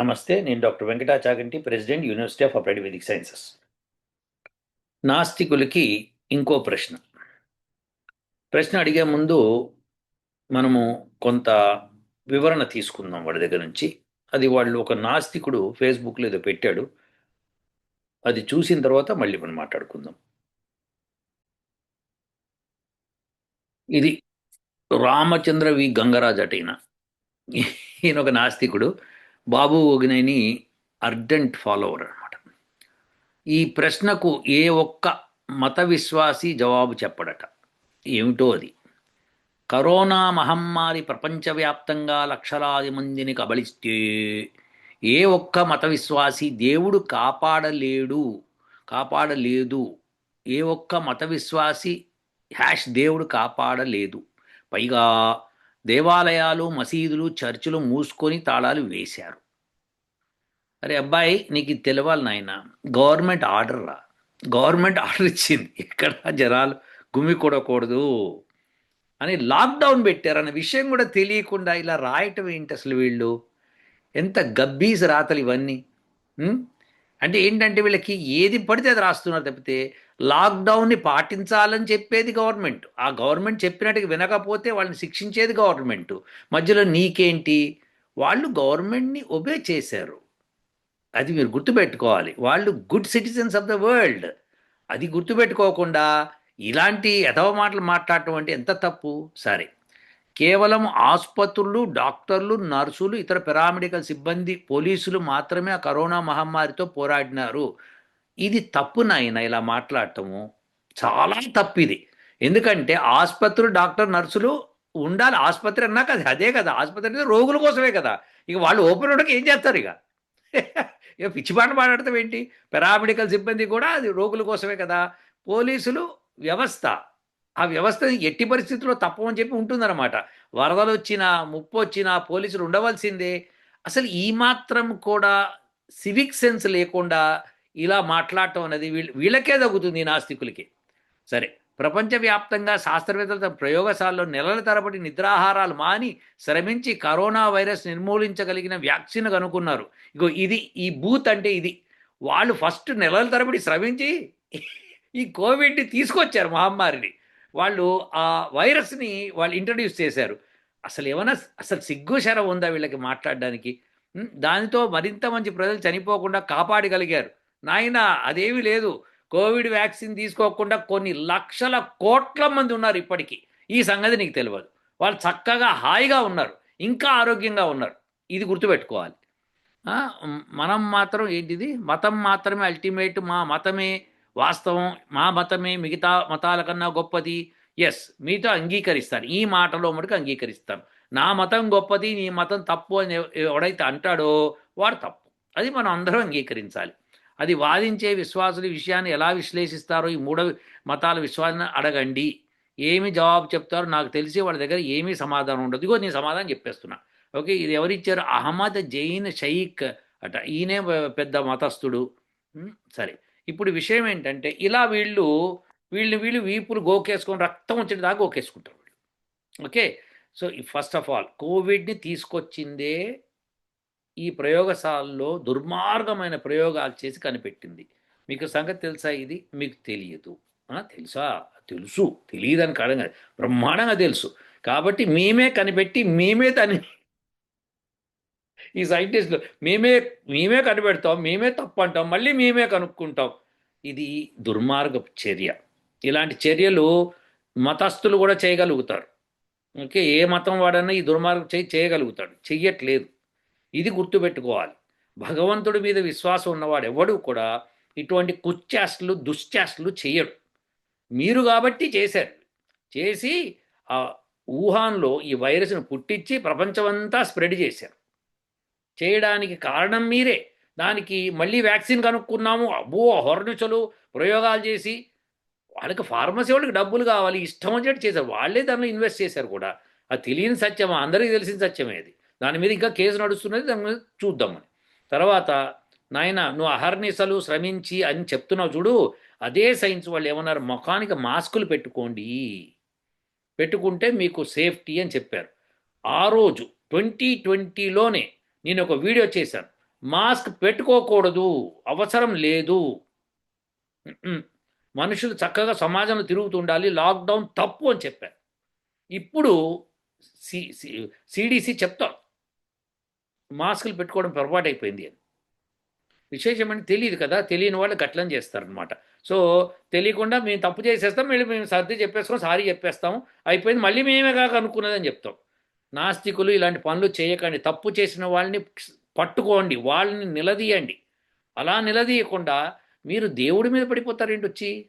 నమస్తే నేను doctor Venkatachaganti president university of applied Vedic sciences. నాస్తికులకి ఇంకో ప్రశ్న. ప్రశ్న అడిగే ముందు మనము కొంత వివరణ తీసుకుందాం వాడి దగ్గర నుంచి. అది వాళ్ళు ఒక నాస్తికుడు ఫేస్బుక్లో ఏదో పెట్టాడు. అది చూసిన తర్వాత మళ్ళీ మనం మాట్లాడుకుందాం. ఇది రామచంద్ర వి. గంగరాజ్ అట ఈయన ఈయన ఒక నాస్తికుడు. బాబు ఒగినేని అర్జెంట్ ఫాలోవర్ అనమాట ఈ ప్రశ్నకు ఏ ఒక్క మత విశ్వాసి జవాబు చెప్పడట. ఏమిటో అది? కరోనా మహమ్మారి ప్రపంచవ్యాప్తంగా లక్షలాది మందిని కబలిస్తే ఏ ఒక్క మత విశ్వాసి దేవుడు కాపాడలేడు కాపాడలేదు. ఏ ఒక్క మత విశ్వాసి హ్యాష్ దేవుడు కాపాడలేదు. పైగా దేవాలయాలు మసీదులు చర్చిలు మూసుకొని తాళాలు వేశారు. అరే అబ్బాయి నీకు ఇది తెలవాలి నాయన. గవర్నమెంట్ ఆర్డర్ రా. గవర్నమెంట్ ఆర్డర్ ఇచ్చింది. ఎక్కడ జనాలు గుమికూడకూడదు అని లాక్డౌన్ పెట్టారన్న విషయం కూడా తెలియకుండా ఇలా రాయటం ఏంటి అసలు వీళ్ళు? ఎంత గబ్బీస్ రాతలు ఇవన్నీ? అంటే ఏంటంటే వీళ్ళకి ఏది పడితే అది రాస్తున్నారు తప్పితే లాక్డౌన్ని పాటించాలని చెప్పేది గవర్నమెంట్. ఆ గవర్నమెంట్ చెప్పినట్టుగా వినకపోతే వాళ్ళని శిక్షించేది గవర్నమెంట్. మధ్యలో నీకేంటి? వాళ్ళు గవర్నమెంట్ని ఒబే చేశారు. అది మీరు గుర్తుపెట్టుకోవాలి. వాళ్ళు good citizens of the world అది గుర్తుపెట్టుకోకుండా ఇలాంటి ఎదవ మాటలు మాట్లాడటం అంటే ఎంత తప్పు? సరే. కేవలం ఆసుపత్రులు డాక్టర్లు నర్సులు ఇతర పారామెడికల్ సిబ్బంది పోలీసులు మాత్రమే ఆ కరోనా మహమ్మారితో పోరాడినారు. ఇది తప్పు నాయన ఇలా మాట్లాడటము. చాలా తప్పు ఇది ఎందుకంటే ఆసుపత్రులు డాక్టర్ నర్సులు ఉండాలి. ఆసుపత్రి అన్నాక అది అదే కదా. ఆసుపత్రి అంటే రోగుల కోసమే కదా. ఇక వాళ్ళు ఓపెన్ ఉండక ఏం చేస్తారు ఇక? ఇక పిచ్చిపాట మాట్లాడతాం ఏంటి? పారామెడికల్ సిబ్బంది కూడా అది రోగుల కోసమే కదా. పోలీసులు వ్యవస్థ. ఆ వ్యవస్థ ఎట్టి పరిస్థితుల్లో తప్పమని చెప్పి ఉంటుందన్నమాట. వరదలు వచ్చినా ముప్పు వచ్చినా పోలీసులు ఉండవలసిందే. అసలు ఈ మాత్రం కూడా సివిక్ సెన్స్ లేకుండా ఇలా మాట్లాడటం అనేది వీళ్ళ వీళ్ళకే తగ్గుతుంది ఈ నాస్తికులకి. సరే ప్రపంచవ్యాప్తంగా శాస్త్రవేత్తలతో ప్రయోగశాలలో నెలల తరబడి నిద్రాహారాలు మాని శ్రమించి కరోనా వైరస్ నిర్మూలించగలిగిన వ్యాక్సిన్ కనుక్కున్నారు. ఇగో ఇది ఈ బూత్ అంటే ఇది. వాళ్ళు ఫస్ట్ నెలల తరబడి శ్రమించి ఈ కోవిడ్ని తీసుకొచ్చారు మహమ్మారిని. వాళ్ళు ఆ వైరస్ని వాళ్ళు ఇంట్రడ్యూస్ చేశారు. అసలు ఏమైనా అసలు సిగ్గు శరం ఉందా వీళ్ళకి మాట్లాడడానికి? దానితో మరింత మంచి ప్రజలు చనిపోకుండా కాపాడగలిగారు. నాయన అదేమీ లేదు. కోవిడ్ వ్యాక్సిన్ తీసుకోకుండా కొన్ని లక్షల కోట్ల మంది ఉన్నారు ఇప్పటికీ. ఈ సంగతి నీకు తెలియదు వాళ్ళు చక్కగా హాయిగా ఉన్నారు. ఇంకా ఆరోగ్యంగా ఉన్నారు. ఇది గుర్తుపెట్టుకోవాలి. మనం మాత్రం ఏంటిది? మతం మాత్రమే అల్టిమేట్ మా మతమే వాస్తవం మా మతమే మిగతా మతాల కన్నా గొప్పది. ఎస్ మీతో అంగీకరిస్తాను. ఈ మాటలో మటుకు అంగీకరిస్తాను. నా మతం గొప్పది నీ మతం తప్పు అని ఎవడైతే అంటాడో వాడు తప్పు. అది మనం అందరం అంగీకరించాలి. అది వాదించే విశ్వాసుల విషయాన్ని ఎలా విశ్లేషిస్తారో ఈ మూడవ మతాల విశ్వాసాన్ని అడగండి. ఏమి జవాబు చెప్తారో నాకు తెలిసి వాళ్ళ దగ్గర ఏమీ సమాధానం ఉండదు. ఇగో నేను సమాధానం చెప్పేస్తున్నా. ఓకే ఇది ఎవరిచ్చారు? అహ్మద్ జైన్ షైక్ అట. ఈయనే పెద్ద మతస్థుడు. సరే. ఇప్పుడు విషయం ఏంటంటే ఇలా వీళ్ళు వీళ్ళు వీళ్ళు వీపులు గోకేసుకొని రక్తం వచ్చేటి దాకా గోకేసుకుంటారు వీళ్ళు. Okay? So first of all కోవిడ్ని తీసుకొచ్చిందే ఈ ప్రయోగశాలలో దుర్మార్గమైన ప్రయోగాలు చేసి కనిపెట్టింది. మీకు సంగతి తెలుసా ఇది? మీకు తెలియదు. తెలుసా? తెలుసు. తెలియదని కాడం కాదు. బ్రహ్మాండంగా తెలుసు. కాబట్టి మేమే కనిపెట్టి మేమే దాన్ని ఈ సైంటిస్టులు మేమే మేమే కనిపెడతాం మేమే తప్పు అంటాం మళ్ళీ మేమే కనుక్కుంటాం. ఇది దుర్మార్గపు చర్య. ఇలాంటి చర్యలు మతస్థులు కూడా చేయగలుగుతారు. ఓకే? ఏ మతం వాడన్నా ఈ దుర్మార్గం చేయి చేయగలుగుతాడు. చెయ్యట్లేదు. ఇది గుర్తుపెట్టుకోవాలి. భగవంతుడి మీద విశ్వాసం ఉన్నవాడు ఎవడు కూడా ఇటువంటి కుచ్చేష్టలు దుశ్చేష్టలు చేయడు. మీరు కాబట్టి చేశారు. చేసి ఆ వుహాన్లో ఈ వైరస్ను పుట్టించి ప్రపంచమంతా స్ప్రెడ్ చేశారు. చేయడానికి కారణం మీరే. దానికి మళ్ళీ వ్యాక్సిన్ కనుక్కున్నాము. అబ్బో హొరనుచలు ప్రయోగాలు చేసి వాళ్ళకి ఫార్మసీ వాళ్ళకి డబ్బులు కావాలి. ఇష్టం వచ్చేట్టు చేశారు. వాళ్ళే దానిలో ఇన్వెస్ట్ చేశారు కూడా. అది తెలియని సత్యమా? అందరికీ తెలిసిన సత్యమే అది. దాని మీద ఇంకా కేసు నడుస్తున్నది దాని మీద చూద్దామని. తర్వాత నాయన నువ్వు అహర్నిశలు శ్రమించి అని చెప్తున్నావు చూడు అదే సైన్స్ వాళ్ళు ఏమన్నారు? ముఖానికి మాస్కులు పెట్టుకోండి. పెట్టుకుంటే మీకు సేఫ్టీ అని చెప్పారు. ఆ రోజు ట్వంటీ ట్వంటీలోనే నేను ఒక వీడియో చేశాను. మాస్క్ పెట్టుకోకూడదు అవసరం లేదు. మనుషులు చక్కగా సమాజంలో తిరుగుతుండాలి లాక్డౌన్ తప్పు అని చెప్పారు. ఇప్పుడు సిడిసి చెప్తా. మాస్కులు పెట్టుకోవడం పొరపాటు అయిపోయింది అని విశేషమని తెలియదు కదా తెలియని వాళ్ళు గట్లం చేస్తారనమాట సో తెలియకుండా మేము తప్పు చేసేస్తాం మళ్ళీ మేము సర్ది చెప్పేస్తాం సారీ చెప్పేస్తాం అయిపోయింది మళ్ళీ మేమే కాక అనుకున్నదని చెప్తాం. నాస్తికులు ఇలాంటి పనులు చేయకండి తప్పు చేసిన వాళ్ళని పట్టుకోండి వాళ్ళని నిలదీయండి. అలా నిలదీయకుండా మీరు దేవుడి మీద పడిపోతారేంటి వచ్చి?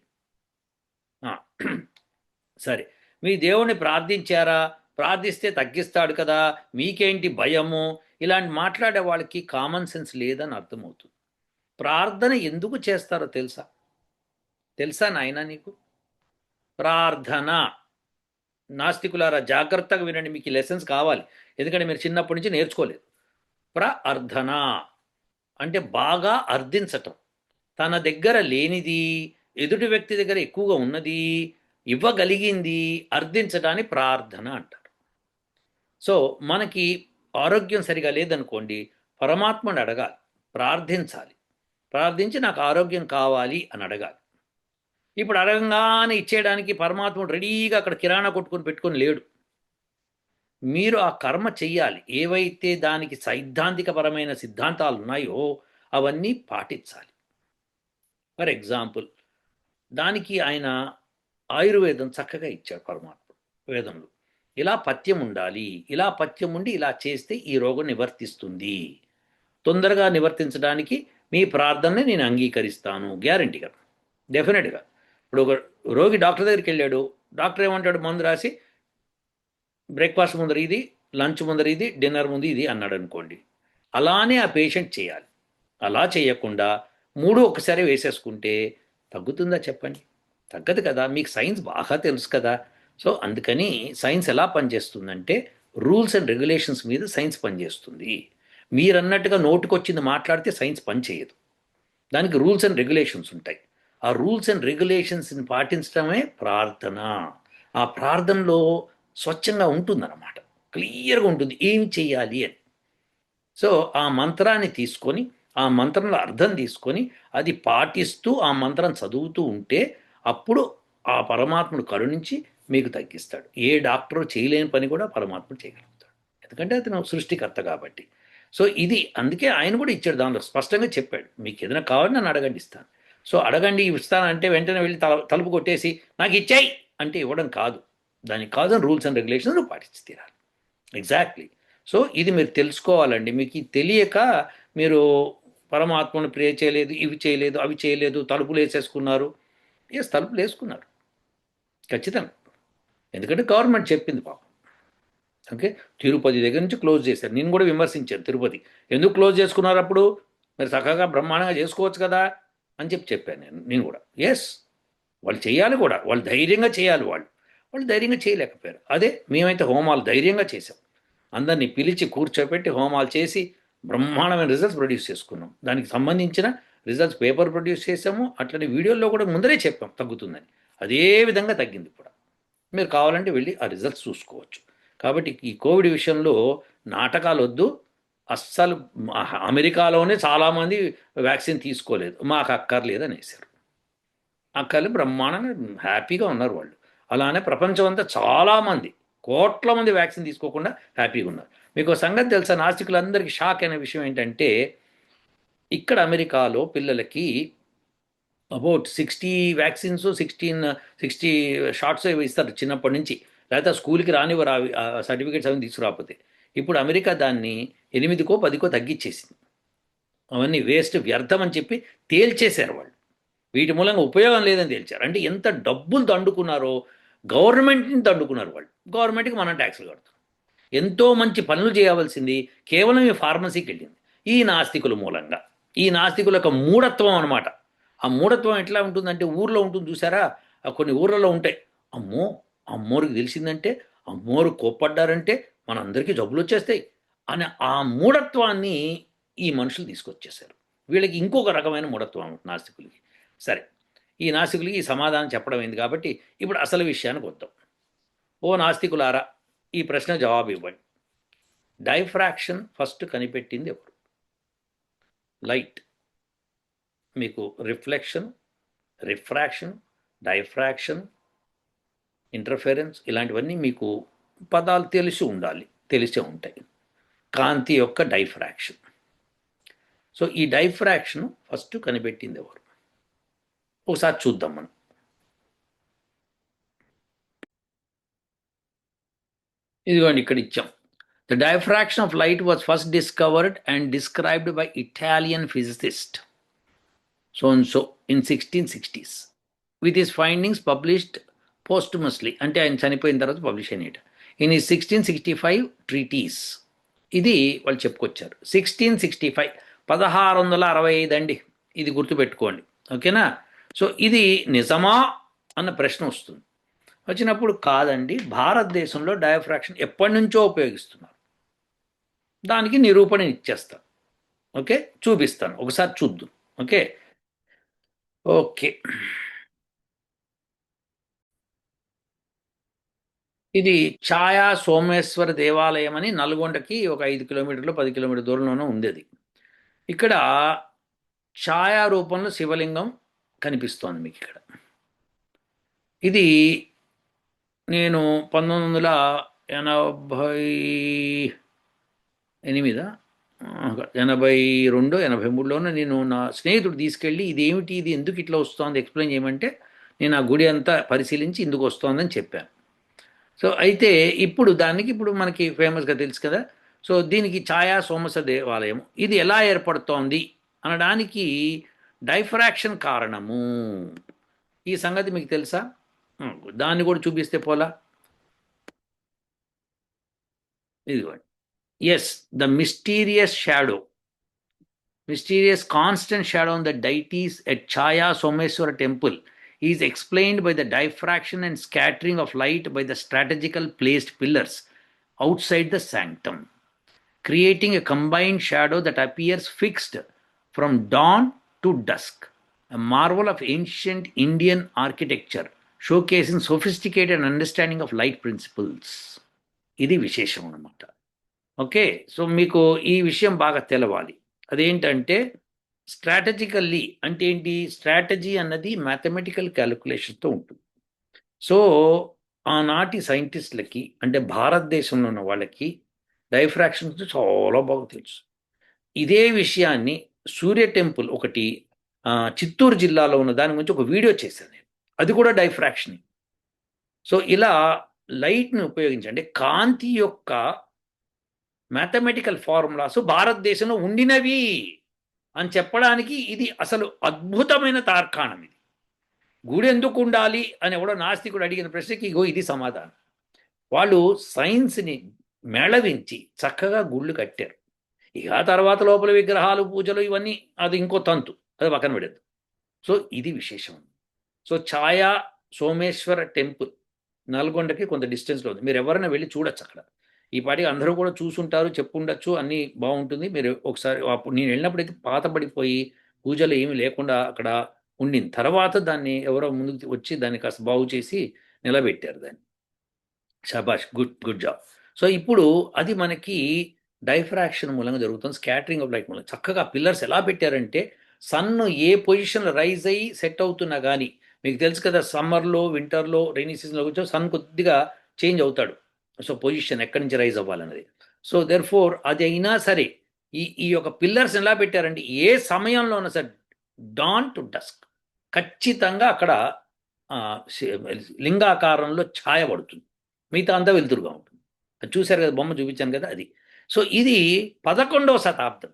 సరే. మీ దేవుణ్ణి ప్రార్థించారా? ప్రార్థిస్తే తగ్గిస్తాడు కదా మీకేంటి భయము? ఇలాంటి మాట్లాడే వాళ్ళకి కామన్ సెన్స్ లేదని అర్థమవుతుంది. ప్రార్థన ఎందుకు చేస్తారో తెలుసా? తెలుసా నాయన నీకు? ప్రార్థన. నాస్తికులారా జాగ్రత్తగా వినండి మీకు ఈ లెసన్స్ కావాలి. ఎందుకంటే మీరు చిన్నప్పటి నుంచి నేర్చుకోలేదు. ప్రార్థన. అంటే బాగా అర్థించటం. తన దగ్గర లేనిది ఎదుటి వ్యక్తి దగ్గర ఎక్కువగా ఉన్నది ఇవ్వగలిగింది అర్థించడాన్ని ప్రార్థన అంటారు. సో మనకి ఆరోగ్యం సరిగా లేదనుకోండి పరమాత్మని అడగాలి ప్రార్థించాలి. ప్రార్థించి నాకు ఆరోగ్యం కావాలి అని అడగాలి. ఇప్పుడు అడగంగానే ఇచ్చేయడానికి పరమాత్ముడు రెడీగా అక్కడ కిరాణా కొట్టుకొని పెట్టుకొని లేడు. మీరు ఆ కర్మ చెయ్యాలి. ఏవైతే దానికి సైద్ధాంతికపరమైన సిద్ధాంతాలు ఉన్నాయో అవన్నీ పాటించాలి. ఫర్ ఎగ్జాంపుల్ దానికి ఆయన ఆయుర్వేదం చక్కగా ఇచ్చాడు పరమాత్ముడు వేదంలో. ఇలా పథ్యం ఉండాలి ఇలా పథ్యం ఉండి ఇలా చేస్తే ఈ రోగం నివర్తిస్తుంది. తొందరగా నివర్తించడానికి మీ ప్రార్థనని నేను అంగీకరిస్తాను గ్యారంటీగా. డెఫినెట్గా ఇప్పుడు ఒక రోగి డాక్టర్ దగ్గరికి వెళ్ళాడు. డాక్టర్ ఏమంటాడు? మందు రాసి బ్రేక్ఫాస్ట్ ముందర ఇది లంచ్ ముందర ఇది డిన్నర్ ముందు ఇది అన్నాడు అనుకోండి. అలానే ఆ పేషెంట్ చేయాలి. అలా చేయకుండా మూడు ఒకసారి వేసేసుకుంటే తగ్గుతుందా చెప్పండి? తగ్గదు కదా. మీకు సైన్స్ బాగా తెలుసు కదా. సో అందుకని సైన్స్ ఎలా పనిచేస్తుందంటే రూల్స్ అండ్ రెగ్యులేషన్స్ మీద సైన్స్ పనిచేస్తుంది. మీరన్నట్టుగా నోటుకొచ్చింది మాట్లాడితే సైన్స్ పనిచేయదు దానికి రూల్స్ అండ్ రెగ్యులేషన్స్ ఉంటాయి. ఆ రూల్స్ అండ్ రెగ్యులేషన్స్ని పాటించడమే ప్రార్థన. ఆ ప్రార్థనలో స్వచ్ఛంగా ఉంటుందన్నమాట. క్లియర్గా ఉంటుంది. ఏం చేయాలి అని. సో ఆ మంత్రాన్ని తీసుకొని ఆ మంత్రంలో అర్థం తీసుకొని అది పాటిస్తూ ఆ మంత్రం చదువుతూ ఉంటే అప్పుడు ఆ పరమాత్ముడు కరుణించి మీకు తగ్గిస్తాడు. ఏ డాక్టరు చేయలేని పని కూడా పరమాత్ముడు చేయగలుగుతాడు. ఎందుకంటే అతను సృష్టికర్త కాబట్టి. సో ఇది అందుకే ఆయన కూడా ఇచ్చాడు దానిలో స్పష్టంగా చెప్పాడు. మీకు ఏదైనా కావాలని నన్ను అడగండి ఇస్తాను. సో అడగండి ఇస్తానంటే వెంటనే వెళ్ళి తల తలుపు కొట్టేసి నాకు ఇచ్చాయి అంటే ఇవ్వడం కాదు. దానికి కాదని రూల్స్ అండ్ రెగ్యులేషన్స్ పాటించి తీరాలి. ఎగ్జాక్ట్లీ. సో ఇది మీరు తెలుసుకోవాలండి. మీకు ఇది తెలియక మీరు పరమాత్మను ప్రే చేయలేదు ఇవి చేయలేదు అవి చేయలేదు తలుపులు వేసేసుకున్నారు. ఎస్ తలుపులు వేసుకున్నారు. ఖచ్చితంగా. ఎందుకంటే గవర్నమెంట్ చెప్పింది పాపం. ఓకే? తిరుపతి దగ్గర నుంచి క్లోజ్ చేశారు. నేను కూడా విమర్శించాను తిరుపతి. ఎందుకు క్లోజ్ చేసుకున్నారు అప్పుడు? మీరు చక్కగా బ్రహ్మాండంగా చేసుకోవచ్చు కదా అని చెప్పి చెప్పాను నేను. నేను కూడా. ఎస్ వాళ్ళు చేయాలి కూడా. వాళ్ళు ధైర్యంగా చేయాలి వాళ్ళు. వాళ్ళు ధైర్యంగా చేయలేకపోయారు. అదే మేమైతే హోమాలు ధైర్యంగా చేసాం అందరినీ పిలిచి కూర్చోబెట్టి హోమాలు చేసి బ్రహ్మాండమైన రిజల్ట్స్ ప్రొడ్యూస్ చేసుకున్నాం. దానికి సంబంధించిన రిజల్ట్స్ పేపర్ ప్రొడ్యూస్ చేసాము అట్లనే వీడియోల్లో కూడా ముందరే చెప్పాం తగ్గుతుందని. అదే విధంగా తగ్గింది కూడా. మీరు కావాలంటే వెళ్ళి ఆ రిజల్ట్స్ చూసుకోవచ్చు. కాబట్టి ఈ కోవిడ్ విషయంలో నాటకాలు వద్దు అస్సలు అమెరికాలోనే చాలామంది వ్యాక్సిన్ తీసుకోలేదు. మాకు అక్కర్లేదు అనేసారు. అక్కర్లు బ్రహ్మాండంగా హ్యాపీగా ఉన్నారు వాళ్ళు. అలానే ప్రపంచం అంతా చాలామంది కోట్ల మంది వ్యాక్సిన్ తీసుకోకుండా హ్యాపీగా ఉన్నారు. మీకు సంగతి తెలుసా? నాస్తికులందరికీ షాక్ అయిన విషయం ఏంటంటే ఇక్కడ అమెరికాలో పిల్లలకి about sixty vaccines sixteen sixty shots ఇస్తారు చిన్నప్పటి నుంచి. లేకపోతే స్కూల్కి రానివ్వరు ఆ సర్టిఫికేట్స్ అవి తీసుకురాకపోతే. ఇప్పుడు అమెరికా దాన్ని ఎనిమిదికో పదికో తగ్గించేసింది అవన్నీ వేస్ట్ వ్యర్థం అని చెప్పి తేల్చేశారు వాళ్ళు. వీటి మూలంగా ఉపయోగం లేదని తేల్చారు. అంటే ఎంత డబ్బులు దండుకున్నారో గవర్నమెంట్ని దండుకున్నారు వాళ్ళు. గవర్నమెంట్కి మనం ట్యాక్సులు కడతాం ఎంతో మంచి పనులు చేయవలసింది కేవలం ఈ ఫార్మసీకి వెళ్ళింది. ఈ నాస్తికుల మూలంగా. ఈ నాస్తికుల యొక్క మూఢత్వం అనమాట ఆ మూఢత్వం ఎట్లా ఉంటుందంటే ఊర్లో ఉంటుంది చూసారా? ఆ కొన్ని ఊర్లలో ఉంటాయి. అమ్మో! అమ్మోరికి తెలిసిందంటే అమ్మోరు కోప్పడ్డారంటే మనందరికీ జబ్బులు వచ్చేస్తాయి అనే ఆ మూఢత్వాన్ని ఈ మనుషులు తీసుకొచ్చేసారు వీళ్ళకి ఇంకొక రకమైన మూఢత్వం నాస్తికులకి. సరే ఈ నాస్తికులకి ఈ సమాధానం చెప్పడం అయింది కాబట్టి ఇప్పుడు అసలు విషయానికి వద్దాం. ఓ నాస్తికులారా ఈ ప్రశ్న జవాబు ఇవ్వండి. డైఫ్రాక్షన్ ఫస్ట్ కనిపెట్టింది ఎవరు? లైట్. మీకు రిఫ్లెక్షన్ రిఫ్రాక్షన్ డైఫ్రాక్షన్ ఇంటర్ఫెరెన్స్ ఇలాంటివన్నీ మీకు పదాలు తెలిసి ఉండాలి తెలిసే ఉంటాయి. కాంతి యొక్క డైఫ్రాక్షన్. సో ఈ డైఫ్రాక్షన్ ఫస్ట్ కనిపెట్టింది ఎవరు? ఒకసారి చూద్దాం మనం. ఇదిగోండి ఇక్కడ ఇచ్చాం. The diffraction of light was first discovered and described by Italian physicist so and so in sixteen sixties with his findings published posthumously అంటే ఆయన చనిపోయిన తర్వాత పబ్లిష్ అయినట ఇన్ ఈ సిక్స్టీన్ సిక్స్టీ ఫైవ్ ట్రీటీస్ ఇది వాళ్ళు చెప్పుకొచ్చారు. సిక్స్టీన్ సిక్స్టీ ఫైవ్ పదహారు వందల అరవై ఐదు అండి. ఇది గుర్తుపెట్టుకోండి. ఓకేనా? సో ఇది నిజమా అన్న ప్రశ్న వస్తుంది. వచ్చినప్పుడు కాదండి భారతదేశంలో డయాఫ్రాక్షన్ ఎప్పటి నుంచో ఉపయోగిస్తున్నారు. దానికి నిరూపణ ఇచ్చేస్తాను ఓకే? చూపిస్తాను. ఒకసారి చూద్దాం. ఓకే? ఓకే ఇది ఛాయా సోమేశ్వర దేవాలయం అని నల్గొండకి ఒక ఐదు కిలోమీటర్లు పది కిలోమీటర్ దూరంలోనూ ఉంది అది ఇక్కడ ఛాయా రూపంలో శివలింగం కనిపిస్తోంది మీకు ఇక్కడ. ఇది నేను పంతొమ్మిది వందల ఎనభై ఎనిమిదా? ఎనభై రెండు ఎనభై మూడులోనే నేను నా స్నేహితుడు తీసుకెళ్ళి ఇది ఏమిటి ఇది ఎందుకు ఇట్లా వస్తోంది ఎక్స్ప్లెయిన్ చేయమంటే నేను ఆ గుడి అంతా పరిశీలించి ఇందుకు వస్తోందని చెప్పాను. సో అయితే ఇప్పుడు దానికి ఇప్పుడు మనకి ఫేమస్గా తెలుసు కదా. సో దీనికి ఛాయా సోమస దేవాలయం ఇది ఎలా ఏర్పడుతోంది అనడానికి డైఫ్రాక్షన్ కారణము. ఈ సంగతి మీకు తెలుసా? దాన్ని కూడా చూపిస్తే పోలా. ఇదిగోండి. Yes the mysterious shadow mysterious constant shadow on the deities at Chaya Someshwara temple is explained by the diffraction and scattering of light by the strategical placed pillars outside the sanctum, creating a combined shadow that appears fixed from dawn to dusk, a marvel of ancient Indian architecture, showcasing sophisticated understanding of light principles. ఇది విశేషం అనమాట okay? So మీకు ఈ విషయం బాగా తెలవాలి. అదేంటంటే strategically అంటే ఏంటి? స్ట్రాటజీ అన్నది మ్యాథమెటికల్ క్యాలిక్యులేషన్తో ఉంటుంది. సో ఆనాటి సైంటిస్టులకి అంటే భారతదేశంలో ఉన్న వాళ్ళకి డైఫ్రాక్షన్ చాలా బాగా తెలుసు. ఇదే విషయాన్ని సూర్య టెంపుల్ ఒకటి చిత్తూరు జిల్లాలో ఉన్న దాని గురించి ఒక వీడియో చేశాను నేను. అది కూడా డైఫ్రాక్షన్. సో ఇలా లైట్ని ఉపయోగించండి. కాంతి యొక్క మ్యాథమెటికల్ ఫార్ములాస్ భారతదేశంలో ఉండినవి అని చెప్పడానికి ఇది అసలు అద్భుతమైన తార్కాణం ఇది. గుడి ఎందుకు ఉండాలి అని ఎవడో నాస్తికుడు అడిగిన ప్రశ్నకి ఇగో ఇది సమాధానం. వాళ్ళు సైన్స్ని మేళవించి చక్కగా గుళ్ళు కట్టారు. ఇక తర్వాత లోపల విగ్రహాలు పూజలు ఇవన్నీ అది ఇంకో తంతు అది పక్కన పెడద్దు సో ఇది విశేషం. సో ఛాయా సోమేశ్వర టెంపుల్ నల్గొండకి కొంత డిస్టెన్స్లో ఉంది. మీరు ఎవరైనా వెళ్ళి చూడొచ్చు అక్కడ. ఈ పాటికి అందరూ కూడా చూసుంటారు చెప్పుండొచ్చు అన్నీ బాగుంటుంది మీరు ఒకసారి అప్పుడు నేను వెళ్ళినప్పుడైతే పాతబడిపోయి పూజలు ఏమి లేకుండా అక్కడ ఉండింది తర్వాత దాన్ని ఎవరో ముందుకు వచ్చి దాన్ని కాస్త బాగు చేసి నిలబెట్టారు దాన్ని. షబాష్ గుడ్ గుడ్ జాబ్. సో ఇప్పుడు అది మనకి డైఫ్రాక్షన్ మూలంగా జరుగుతుంది స్కాటరింగ్ ఆఫ్ లైట్ మూలంగా. చక్కగా పిల్లర్స్ ఎలా పెట్టారంటే సన్ ఏ పొజిషన్లో రైజ్ అయ్యి సెట్ అవుతున్నా కానీ మీకు తెలుసు కదా సమ్మర్లో వింటర్లో రైనీ సీజన్లో కూర్చో సన్ కొద్దిగా చేంజ్ అవుతాడు. సో పొజిషన్ ఎక్కడి నుంచి రైజ్ అవ్వాలన్నది. సో దెర్ ఫోర్ అది అయినా సరే ఈ ఈ యొక్క పిల్లర్స్ ఎలా పెట్టారంటే ఏ సమయంలో సార్ సరే డాన్ టు డస్క్ ఖచ్చితంగా అక్కడ లింగాకారంలో ఛాయ పడుతుంది. మిగతా అంతా వెలుతురుగా ఉంటుంది. అది చూశారు కదా బొమ్మ చూపించాను కదా అది. సో ఇది పదకొండవ శతాబ్దం.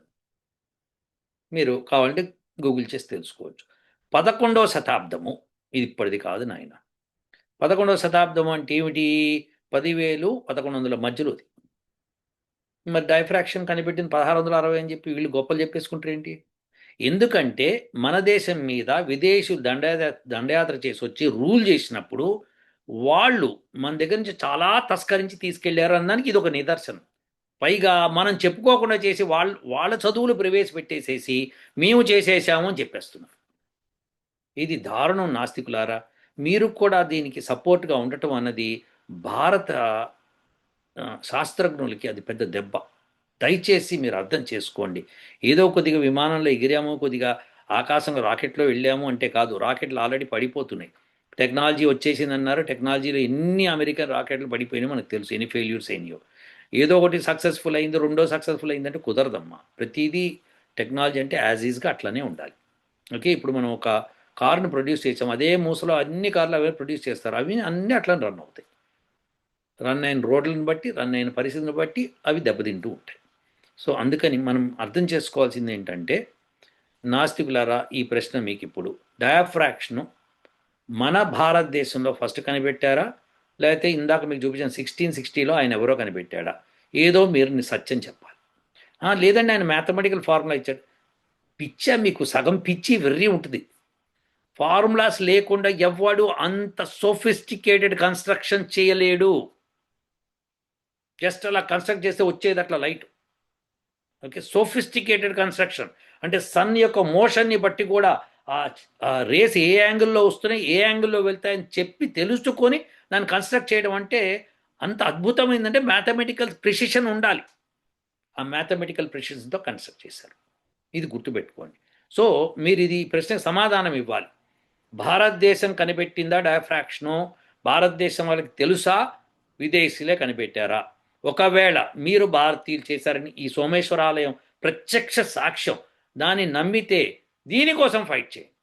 మీరు కావాలంటే గూగుల్ చేసి తెలుసుకోవచ్చు. పదకొండవ శతాబ్దము. ఇది ఇప్పటిది కాదు నాయన. పదకొండవ శతాబ్దం అంటే ఏమిటి? పదివేలు పదకొండు వందల మధ్యలోది. మరి డైఫ్రాక్షన్ కనిపెట్టింది పదహారు వందల అరవై అని చెప్పి వీళ్ళు గొప్పలు చెప్పేసుకుంటారు ఏంటి? ఎందుకంటే మన దేశం మీద విదేశీయులు దండయాత్ర దండయాత్ర చేసి వచ్చి రూల్ చేసినప్పుడు వాళ్ళు మన దగ్గర నుంచి చాలా తస్కరించి తీసుకెళ్ళారు అన్నదానికి ఇది ఒక నిదర్శనం. పైగా మనం చెప్పుకోకుండా చేసి వాళ్ళ వాళ్ళ చదువులు ప్రవేశపెట్టేసేసి మేము చేసేసాము అని చెప్పేస్తున్నారు. ఇది దారుణం నాస్తికులారా? మీరు కూడా దీనికి సపోర్ట్గా ఉండటం అన్నది భారత శాస్త్రజ్ఞులకి అది పెద్ద దెబ్బ. దయచేసి మీరు అర్థం చేసుకోండి. ఏదో కొద్దిగా విమానంలో ఎగిరాము కొద్దిగా ఆకాశంలో రాకెట్లో వెళ్ళాము అంటే కాదు రాకెట్లు ఆల్రెడీ పడిపోతున్నాయి. టెక్నాలజీ వచ్చేసిందన్నారు టెక్నాలజీలో ఎన్ని అమెరికన్ రాకెట్లు పడిపోయినాయో మనకు తెలుసు ఎన్ని ఫెయిల్యూర్స్ అయినాయో ఏదో ఒకటి సక్సెస్ఫుల్ అయింది రెండో సక్సెస్ఫుల్ అయిందంటే కుదరదమ్మా. ప్రతిదీ టెక్నాలజీ అంటే యాజ్ ఈజ్గా అట్లనే ఉండాలి. ఓకే ఇప్పుడు మనం ఒక కార్ను ప్రొడ్యూస్ చేసాం అదే మూసలో అన్ని కార్లు అవే ప్రొడ్యూస్ చేస్తారు అవి అన్నీ అట్లనే రన్ అవుతాయి. రన్ అయిన రోడ్లను బట్టి రన్ అయిన పరిస్థితిని బట్టి అవి దెబ్బతింటూ ఉంటాయి. సో అందుకని మనం అర్థం చేసుకోవాల్సింది ఏంటంటే నాస్తికులారా ఈ ప్రశ్న మీకు ఇప్పుడు డయాఫ్రాక్షను మన భారతదేశంలో ఫస్ట్ కనిపెట్టారా? లేకపోతే ఇందాక మీకు చూపించిన సిక్స్టీన్ సిక్స్టీలో ఆయన ఎవరో కనిపెట్టాడా? ఏదో మీరు సత్యం చెప్పాలి. లేదండి ఆయన మ్యాథమెటికల్ ఫార్ములా ఇచ్చాడు. పిచ్చా మీకు సగం పిచ్చి వెర్రి ఉంటుంది. ఫార్ములాస్ లేకుండా ఎవ్వడు అంత సోఫిస్టికేటెడ్ కన్స్ట్రక్షన్ చేయలేడు. జస్ట్ అలా కన్స్ట్రక్ట్ చేస్తే వచ్చేది అట్లా లైట్. Okay sophisticated construction. అంటే సన్ యొక్క మోషన్ని బట్టి కూడా ఆ రేస్ ఏ యాంగిల్లో వస్తున్నాయి ఏ యాంగిల్లో వెళ్తాయని చెప్పి తెలుసుకొని దాన్ని కన్స్ట్రక్ట్ చేయడం అంటే అంత అద్భుతమైందంటే మ్యాథమెటికల్ ప్రిసిషన్ ఉండాలి. ఆ మ్యాథమెటికల్ ప్రిసిషన్తో కన్స్ట్రక్ట్ చేశారు. ఇది గుర్తుపెట్టుకోండి. సో మీరు ఇది ఈ ప్రశ్నకు సమాధానం ఇవ్వాలి. భారతదేశం కనిపెట్టిందా డయాఫ్రాక్షను? భారతదేశం వాళ్ళకి తెలుసా? విదేశీలే కనిపెట్టారా? ఒకవేళ మీరు భారతీయులు చేశారని ఈ సోమేశ్వరాలయం ప్రత్యక్ష సాక్ష్యం దాన్ని నమ్మితే దీనికోసం ఫైట్ చేయండి.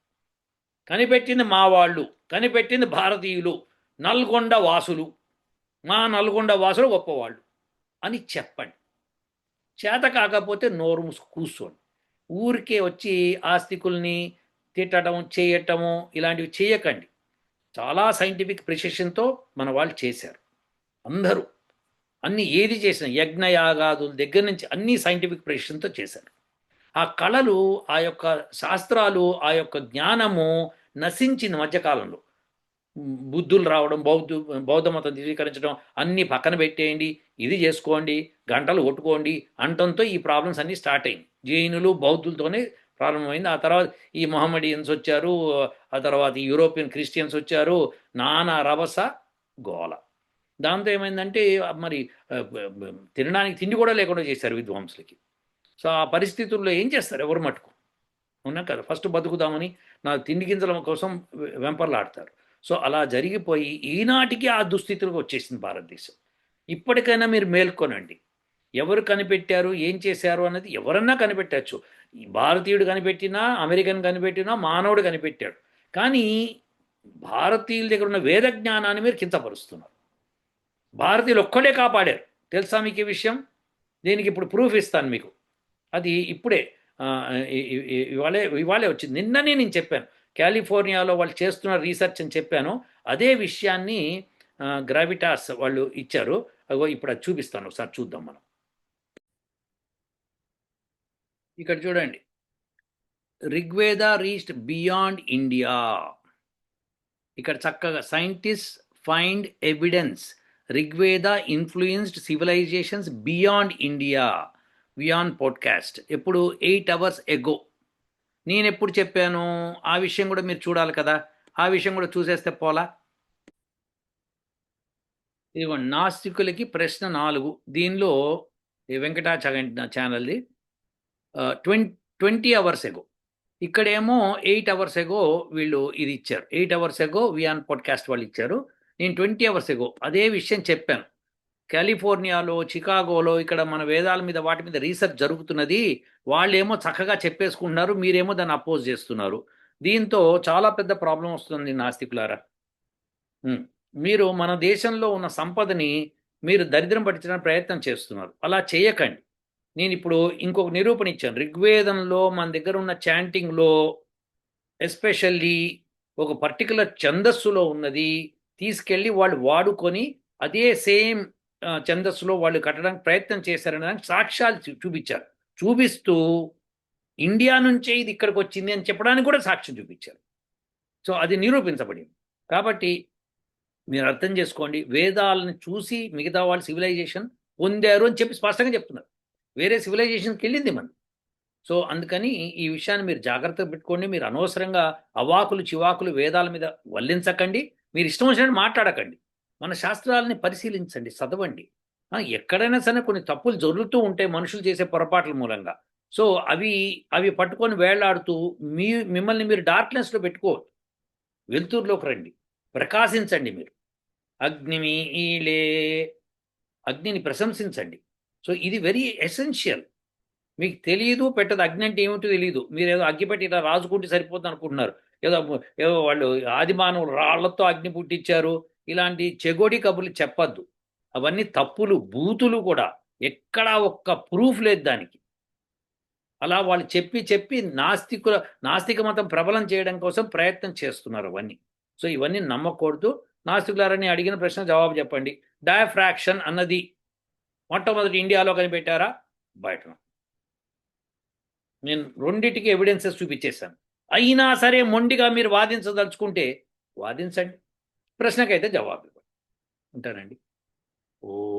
కనిపెట్టింది మా వాళ్ళు కనిపెట్టింది భారతీయులు నల్గొండ వాసులు మా నల్గొండ వాసులు గొప్పవాళ్ళు అని చెప్పండి. చేత కాకపోతే నోరు కూర్చోండి. ఊరికే వచ్చి ఆస్తికుల్ని తిట్టడం చేయటము ఇలాంటివి చేయకండి. చాలా సైంటిఫిక్ ప్రిసిషన్తో మన వాళ్ళు చేశారు. అందరూ అన్ని ఏది చేసిన యజ్ఞయాగాదుల దగ్గర నుంచి అన్ని సైంటిఫిక్ ప్రెషన్తో చేశారు. ఆ కళలు ఆ యొక్క శాస్త్రాలు ఆ యొక్క జ్ఞానము నశించింది మధ్యకాలంలో. బుద్ధులు రావడం బౌద్ధ బౌద్ధ మతం ధృవీకరించడం అన్నీ పక్కన పెట్టేయండి ఇది చేసుకోండి గంటలు కొట్టుకోండి అంటంతో ఈ ప్రాబ్లమ్స్ అన్నీ స్టార్ట్ అయింది జైనులు బౌద్ధులతోనే ప్రారంభమైంది ఆ తర్వాత ఈ మొహమ్మడియన్స్ వచ్చారు ఆ తర్వాత యూరోపియన్ క్రిస్టియన్స్ వచ్చారు నానా రవస గోల. దాంతో ఏమైందంటే మరి తినడానికి తిండి కూడా లేకుండా చేశారు విద్వాంసులకి. సో ఆ పరిస్థితుల్లో ఏం చేస్తారు ఎవరు మట్టుకు ఉన్నా కదా? ఫస్ట్ బతుకుదామని నా తిండి గింజల కోసం వెంపర్లాడతారు. సో అలా జరిగిపోయి ఈనాటికి ఆ దుస్థితులకు వచ్చేసింది భారతదేశం. ఇప్పటికైనా మీరు మేల్కొనండి. ఎవరు కనిపెట్టారు? ఏం చేశారు? అన్నది ఎవరన్నా కనిపెట్టచ్చు. భారతీయుడు కనిపెట్టినా అమెరికన్ కనిపెట్టినా మానవుడు కనిపెట్టాడు. కానీ భారతీయుల దగ్గర ఉన్న వేద జ్ఞానాన్ని మీరు కించపరుస్తున్నారు. భారతీయులు ఒక్కడే కాపాడారు. తెలుసా మీకు ఈ విషయం? దీనికి ఇప్పుడు ప్రూఫ్ ఇస్తాను మీకు. అది ఇప్పుడే ఇవాళే ఇవాళే వచ్చింది. నిన్ననే నేను చెప్పాను. కాలిఫోర్నియాలో వాళ్ళు చేస్తున్న రీసెర్చ్ అని చెప్పాను. అదే విషయాన్ని గ్రావిటాస్ వాళ్ళు ఇచ్చారు. అగో ఇప్పుడు అది చూపిస్తాను ఒకసారి చూద్దాం మనం. ఇక్కడ చూడండి. Rigveda reached beyond India. ఇక్కడ చక్కగా scientist find evidence. Rigveda influenced civilizations beyond India beyond podcast ఎప్పుడు ఎయిట్ అవర్స్ ఎగో నేను ఎప్పుడు చెప్పాను? ఆ విషయం కూడా మీరు చూడాలి కదా. ఆ విషయం కూడా చూసేస్తే పోలా. ఇదిగోండి నాస్తికులకి ప్రశ్న నాలుగు. దీనిలో ఈ ఛానల్ది ట్వంటీ ట్వంటీ అవర్స్ ఎగో ఇక్కడేమో ఎయిట్ అవర్స్ ఎగో వీళ్ళు ఇది ఇచ్చారు. ఎయిట్ అవర్స్ ఎగో వియాన్ పాడ్కాస్ట్ వాళ్ళు ఇచ్చారు. నేను ట్వంటీ అవర్స్ ఎగో అదే విషయం చెప్పాను. కాలిఫోర్నియాలో చికాగోలో ఇక్కడ మన వేదాల మీద వాటి మీద రీసెర్చ్ జరుగుతున్నది. వాళ్ళేమో చక్కగా చెప్పేసుకుంటున్నారు. మీరేమో దాన్ని అపోజ్ చేస్తున్నారు. దీంతో చాలా పెద్ద ప్రాబ్లం వస్తుంది నాస్తికులారా మీరు మన దేశంలో ఉన్న సంపదని మీరు దరిద్రం పట్టించడానికి ప్రయత్నం చేస్తున్నారు. అలా చేయకండి. నేను ఇప్పుడు ఇంకొక నిరూపణ ఇచ్చాను. ఋగ్వేదంలో మన దగ్గర ఉన్న చాంటింగ్లో ఎస్పెషల్లీ ఒక పర్టికులర్ ఛందస్సులో ఉన్నది. తీసుకెళ్ళి వాళ్ళు వాడుకొని అదే సేమ్ ఛందస్సులో వాళ్ళు కట్టడానికి ప్రయత్నం చేశారనే దానికి సాక్ష్యాలు చూపించారు. చూపిస్తూ ఇండియా నుంచే ఇది ఇక్కడికి వచ్చింది అని చెప్పడానికి కూడా సాక్ష్యం చూపించారు. సో అది నిరూపించబడింది. కాబట్టి మీరు అర్థం చేసుకోండి వేదాలను చూసి మిగతా వాళ్ళు సివిలైజేషన్ పొందారు అని చెప్పి స్పష్టంగా చెప్తున్నారు. వేరే సివిలైజేషన్కి వెళ్ళింది మనం. సో అందుకని ఈ విషయాన్ని మీరు జాగ్రత్తగా పెట్టుకోండి. మీరు అనవసరంగా అవాకులు చివాకులు వేదాల మీద వల్లించకండి. మీరు ఇష్టం వచ్చినట్టు మాట్లాడకండి. మన శాస్త్రాలని పరిశీలించండి చదవండి. ఎక్కడైనా సరే కొన్ని తప్పులు జరుగుతూ ఉంటాయి మనుషులు చేసే పొరపాట్ల మూలంగా. సో అవి అవి పట్టుకొని వేళ్ళాడుతూ మీ మిమ్మల్ని మీరు డార్క్నెస్లో పెట్టుకోవద్దు. వెలుతురులోకి రండి. ప్రకాశించండి మీరు. అగ్నిమి ఈలే అగ్నిని ప్రశంసించండి. సో ఇది వెరీ ఎసెన్షియల్. మీకు తెలియదు పెట్టదు. అగ్ని అంటే ఏమిటో తెలియదు మీరు ఏదో అగ్గి పెట్టి ఇలా రాజుకుంటే సరిపోతుంది అనుకుంటున్నారు. ఏదో ఏదో వాళ్ళు ఆదిమానవులు రాళ్ళతో అగ్ని పుట్టించారు. ఇలాంటి చెగోడి కబుర్లు చెప్పద్దు. అవన్నీ తప్పులు బూతులు కూడా. ఎక్కడా ఒక్క ప్రూఫ్ లేదు దానికి. అలా వాళ్ళు చెప్పి చెప్పి నాస్తికుల నాస్తిక మతం ప్రబలం చేయడం కోసం ప్రయత్నం చేస్తున్నారు అవన్నీ. సో ఇవన్నీ నమ్మకూడదు. నాస్తికులారని అడిగిన ప్రశ్న జవాబు చెప్పండి. డయాఫ్రాక్షన్ అన్నది మొట్టమొదటి ఇండియాలో కనిపెట్టారా? బయట. నేను రెండింటికి ఎవిడెన్సెస్ చూపించేశాను. అయినా సరే మొండిగా మీరు వాదించదలుచుకుంటే వాదించండి. ప్రశ్నకైతే జవాబు ఇవ్వండి. ఉంటానండి. ఓ